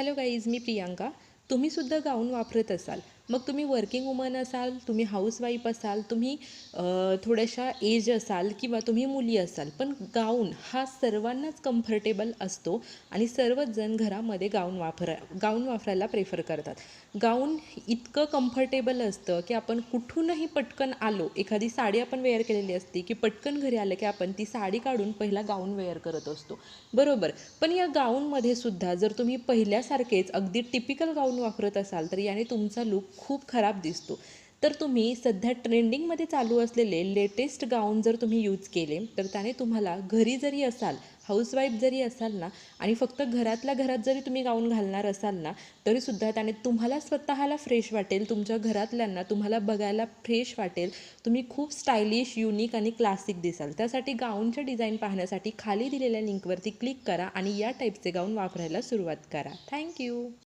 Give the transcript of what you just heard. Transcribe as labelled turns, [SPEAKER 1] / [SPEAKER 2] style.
[SPEAKER 1] hello guys me priyanka तुम्हीसुद्धा गाऊन वापरत असाल. मग तुम्ही वर्किंग वुमन असाल तुम्ही हाऊसवाईफ असाल तुम्ही थोड्याशा एज असाल किंवा तुम्ही मुली असाल पण गाऊन हा सर्वांनाच कम्फर्टेबल असतो आणि सर्वच जण घरामध्ये गाऊन वापरा गाऊन वापरायला प्रेफर करतात. गाऊन इतकं कम्फर्टेबल असतं की आपण कुठूनही पटकन आलो एखादी साडी आपण वेअर केलेली असते की पटकन घरी आलं की आपण ती साडी काढून पहिला गाऊन वेअर करत असतो. बरोबर. पण या गाऊनमध्ये सुद्धा जर तुम्ही पहिल्यासारखेच अगदी टिपिकल गाऊन वापरत असाल तर याने तुमचा लुक खूप खराब दिसतो. तर तुम्ही सध्या ट्रेंडिंगमध्ये चालू असलेले लेटेस्ट गाऊन जर तुम्ही यूज केले तर त्याने तुम्हाला घरी जरी असाल हाऊसवाईफ जरी असाल ना आणि फक्त घरातल्या घरात जरी तुम्ही गाऊन घालणार असाल ना तरीसुद्धा त्याने तुम्हाला स्वतःला फ्रेश वाटेल तुमच्या घरातल्यांना तुम्हाला बघायला फ्रेश वाटेल. तुम्ही खूप स्टायलिश युनिक आणि क्लासिक दिसाल. त्यासाठी गाऊनच्या डिझाईन पाहण्यासाठी खाली दिलेल्या लिंकवरती क्लिक करा आणि या टाईपचे गाऊन वापरायला सुरुवात करा. थँक्यू